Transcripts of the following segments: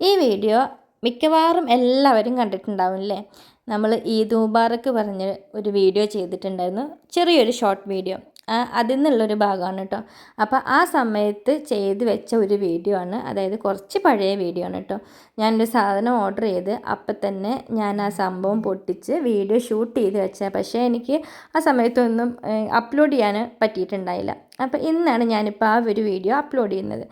ഈ വീഡിയോ മിക്കവാറും എല്ലാവരും കണ്ടിട്ടുണ്ടാവും അല്ലേ നമ്മൾ ഈദ് മുബാറക്ക് പറഞ്ഞ് ഒരു വീഡിയോ ചെയ്തിട്ടുണ്ടായിരുന്നു. ചെറിയൊരു ഷോർട്ട് വീഡിയോ അതിൽ നിന്നുള്ളൊരു ഭാഗമാണ് കേട്ടോ അപ്പോൾ ആ സമയത്ത് ചെയ്ത് വെച്ച ഒരു വീഡിയോ ആണ്. അതായത് കുറച്ച് പഴയ വീഡിയോ ആണ് കേട്ടോ ഞാനൊരു സാധനം ഓർഡർ ചെയ്ത് അപ്പം തന്നെ ഞാൻ ആ സംഭവം പൊട്ടിച്ച് വീഡിയോ ഷൂട്ട് ചെയ്ത് വെച്ച. പക്ഷേ എനിക്ക് ആ സമയത്തൊന്നും അപ്ലോഡ് ചെയ്യാൻ പറ്റിയിട്ടുണ്ടായില്ല. അപ്പോൾ ഇന്നാണ് ഞാനിപ്പോൾ ആ ഒരു വീഡിയോ അപ്ലോഡ് ചെയ്യുന്നത്.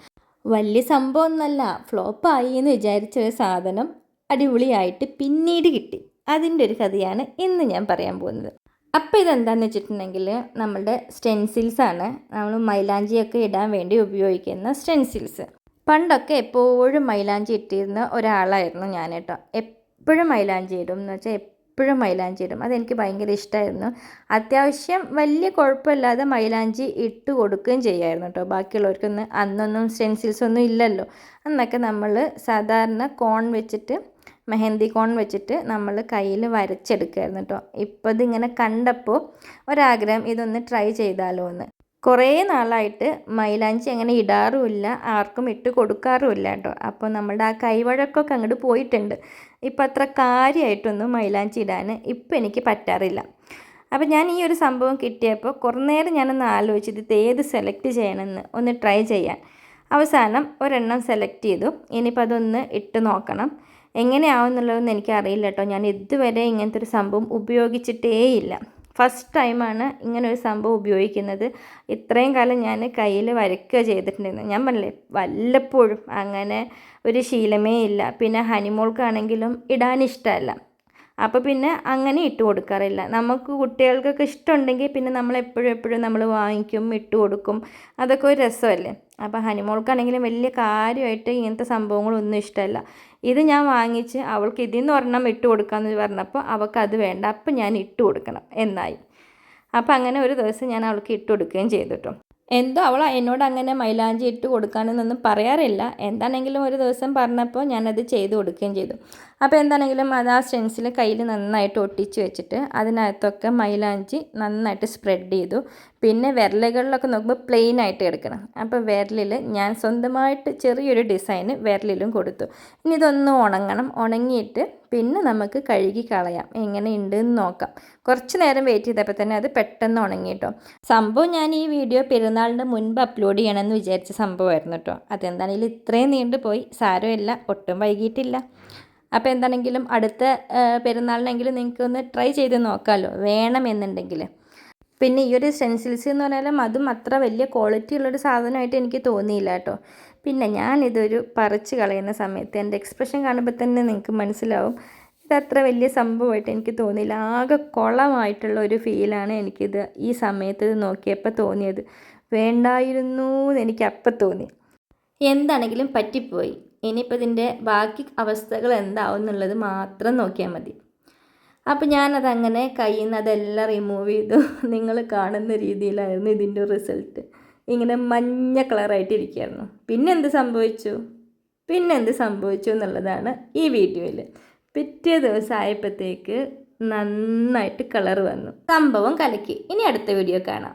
വലിയ സംഭവമൊന്നുമല്ല. ഫ്ലോപ്പായി എന്ന് വിചാരിച്ച ഒരു സാധനം അടിപൊളിയായിട്ട് പിന്നീട് കിട്ടി. അതിന്റെ ഒരു കഥയാണ് ഇന്ന് ഞാൻ പറയാൻ പോകുന്നത്. അപ്പോൾ ഇതെന്താന്ന് വെച്ചിട്ടുണ്ടെങ്കിൽ നമ്മളുടെ സ്റ്റെൻസിൽസ് ആണ്. നമ്മൾ മൈലാഞ്ചിയൊക്കെ ഇടാൻ വേണ്ടി ഉപയോഗിക്കുന്ന സ്റ്റെൻസിൽസ് പണ്ടൊക്കെ എപ്പോഴും മൈലാഞ്ചി ഇട്ടിരുന്ന ഒരാളായിരുന്നു ഞാൻ കേട്ടോ. എപ്പോഴും മൈലാഞ്ചി ഇടും എന്ന് വെച്ചാൽ എപ്പോഴും മൈലാഞ്ചി ഇടും. അതെനിക്ക് ഭയങ്കര ഇഷ്ടമായിരുന്നു അത്യാവശ്യം വലിയ കുഴപ്പമില്ലാതെ മൈലാഞ്ചി ഇട്ട് കൊടുക്കുകയും ചെയ്യുമായിരുന്നു കേട്ടോ ബാക്കിയുള്ളവർക്കൊന്ന് അന്നൊന്നും സ്റ്റെൻസിൽസ് ഒന്നും ഇല്ലല്ലോ. അന്നൊക്കെ നമ്മൾ സാധാരണ കോൺ വെച്ചിട്ട് മെഹന്തി കോൺ വെച്ചിട്ട് നമ്മൾ കയ്യിൽ വരച്ചെടുക്കുമായിരുന്നു കേട്ടോ ഇപ്പോൾ ഇതിങ്ങനെ കണ്ടപ്പോൾ ഒരാഗ്രഹം ഇതൊന്ന് ട്രൈ ചെയ്താലോ എന്ന് കുറേ നാളായിട്ട് മൈലാഞ്ചി അങ്ങനെ ഇടാറുമില്ല ആർക്കും ഇട്ട് കൊടുക്കാറുമില്ല കേട്ടോ. അപ്പോൾ നമ്മളുടെ ആ കൈവഴക്കൊക്കെ അങ്ങോട്ട് പോയിട്ടുണ്ട്. ഇപ്പം അത്ര കാര്യമായിട്ടൊന്നും മൈലാഞ്ചി ഇടാൻ ഇപ്പം എനിക്ക് പറ്റാറില്ല. അപ്പോൾ ഞാൻ ഈ ഒരു സംഭവം കിട്ടിയപ്പോൾ കുറേ നേരം ഞാനൊന്ന് ആലോചിച്ചത് ഇത് ഏത് സെലക്ട് ചെയ്യണമെന്ന് ഒന്ന് ട്രൈ ചെയ്യാൻ. അവസാനം ഒരെണ്ണം സെലക്ട് ചെയ്തു. ഇനിയിപ്പോൾ അതൊന്ന് ഇട്ട് നോക്കണം. എങ്ങനെയാവും എന്നുള്ളതൊന്നും എനിക്കറിയില്ല കേട്ടോ. ഞാൻ ഇതുവരെ ഇങ്ങനത്തെ ഒരു സംഭവം ഉപയോഗിച്ചിട്ടേയില്ല. ഫസ്റ്റ് ടൈമാണ് ഒരു സംഭവം ഉപയോഗിക്കുന്നത്. ഇത്രയും കാലം ഞാൻ കയ്യിൽ വരയ്ക്കുക ചെയ്തിട്ടുണ്ടായിരുന്നു. ഞാൻ പറഞ്ഞില്ലേ വല്ലപ്പോഴും അങ്ങനെ ഒരു ശീലമേ ഇല്ല. പിന്നെ ഹനിമോൾക്കാണെങ്കിലും ഇടാൻ ഇഷ്ടമല്ല. അപ്പോൾ പിന്നെ അങ്ങനെ ഇട്ട് കൊടുക്കാറില്ല. നമുക്ക് കുട്ടികൾക്കൊക്കെ ഇഷ്ടമുണ്ടെങ്കിൽ പിന്നെ നമ്മൾ എപ്പോഴും എപ്പോഴും നമ്മൾ വാങ്ങിക്കും ഇട്ട് കൊടുക്കും. അതൊക്കെ ഒരു രസമല്ലേ? അപ്പോൾ ഹനിമോൾക്കാണെങ്കിലും വലിയ കാര്യമായിട്ട് ഇങ്ങനത്തെ സംഭവങ്ങളൊന്നും ഇഷ്ടമല്ല. ഇത് ഞാൻ വാങ്ങിച്ച് അവൾക്ക് ഇതിൽ നിന്ന് ഒരെണ്ണം ഇട്ട് കൊടുക്കാമെന്ന് പറഞ്ഞപ്പോൾ അവൾക്ക് അത് വേണ്ട അപ്പം ഞാൻ ഇട്ട് കൊടുക്കണം എന്നായി. അപ്പം അങ്ങനെ ഒരു ദിവസം ഞാൻ അവൾക്ക് ഇട്ട് കൊടുക്കുകയും ചെയ്തു കേട്ടോ. എന്തോ അവൾ എന്നോട് അങ്ങനെ മൈലാഞ്ചി ഇട്ട് കൊടുക്കാനെന്നൊന്നും പറയാറില്ല. എന്താണെങ്കിലും ഒരു ദിവസം പറഞ്ഞപ്പോൾ ഞാനത് ചെയ്തു കൊടുക്കുകയും ചെയ്തു. അപ്പോൾ എന്താണെങ്കിലും അത് ആ സ്റ്റെൻസിൽ കയ്യിൽ നന്നായിട്ട് ഒട്ടിച്ച് വെച്ചിട്ട് അതിനകത്തൊക്കെ മൈലാഞ്ചി നന്നായിട്ട് സ്പ്രെഡ് ചെയ്തു. പിന്നെ വിരലുകളിലൊക്കെ നോക്കുമ്പോൾ പ്ലെയിൻ ആയിട്ട് എടുക്കണം. അപ്പോൾ വിരലിൽ ഞാൻ സ്വന്തമായിട്ട് ചെറിയൊരു ഡിസൈന് വിരലിലും കൊടുത്തു. ഇനി ഇതൊന്ന് ഉണങ്ങണം. ഉണങ്ങിയിട്ട് പിന്നെ നമുക്ക് കഴുകി കളയാം. എങ്ങനെ ഉണ്ട് എന്ന് നോക്കാം. കുറച്ച് നേരം വെയിറ്റ് ചെയ്തപ്പോൾ തന്നെ അത് പെട്ടെന്ന് ഉണങ്ങി കേട്ടോ സംഭവം ഞാൻ ഈ വീഡിയോ പെരുന്നാളിന്റെ മുൻപ് അപ്ലോഡ് ചെയ്യണമെന്ന് വിചാരിച്ച സംഭവമായിരുന്നു കേട്ടോ അതെന്താണെങ്കിലും ഇത്രയും നീണ്ടു പോയി സാരമില്ല. ഒട്ടും വൈകിട്ടില്ല അപ്പോൾ എന്താണെങ്കിലും അടുത്ത പെരുന്നാളിനെങ്കിലും നിങ്ങൾക്ക് ഒന്ന് ട്രൈ ചെയ്ത് നോക്കാമല്ലോ വേണമെന്നുണ്ടെങ്കിൽ. പിന്നെ ഈ ഒരു സെൻസിൽസ് എന്ന് പറഞ്ഞാലും അതും അത്ര വലിയ ക്വാളിറ്റി ഉള്ളൊരു സാധനമായിട്ട് എനിക്ക് തോന്നിയില്ല കേട്ടോ. പിന്നെ ഞാനിതൊരു പറിച്ച് കളയുന്ന സമയത്ത് എന്റെ എക്സ്പ്രഷൻ കാണുമ്പോൾ തന്നെ നിങ്ങൾക്ക് മനസ്സിലാവും. ഇതത്ര വലിയ സംഭവമായിട്ട് എനിക്ക് തോന്നിയില്ല. ആകെ കുളമായിട്ടുള്ള ഒരു ഫീലാണ് എനിക്കിത് ഈ സമയത്ത് ഇത് നോക്കിയപ്പോൾ തോന്നിയത്. വേണ്ടായിരുന്നു എന്ന് എനിക്ക് അപ്പം തോന്നി. എന്താണെങ്കിലും പറ്റിപ്പോയി. ഇനിയിപ്പോൾ ഇതിന്റെ ബാക്കി അവസ്ഥകൾ എന്താവും എന്നുള്ളത് മാത്രം നോക്കിയാൽ മതി. അപ്പോൾ ഞാനതങ്ങനെ കയ്യിൽ നിന്ന് അതെല്ലാം റിമൂവ് ചെയ്തു. നിങ്ങൾ കാണുന്ന രീതിയിലായിരുന്നു ഇതിന്റെ റിസൾട്ട് ഇങ്ങനെ മഞ്ഞ കളറായിട്ടിരിക്കുകയായിരുന്നു പിന്നെ എന്ത് സംഭവിച്ചു? പിന്നെ എന്ത് സംഭവിച്ചു എന്നുള്ളതാണ് ഈ വീഡിയോയിൽ പിറ്റേ ദിവസം ആയപ്പോഴത്തേക്ക് നന്നായിട്ട് കളർ വന്നു. സംഭവം കലക്കി. ഇനി അടുത്ത വീഡിയോ കാണാം.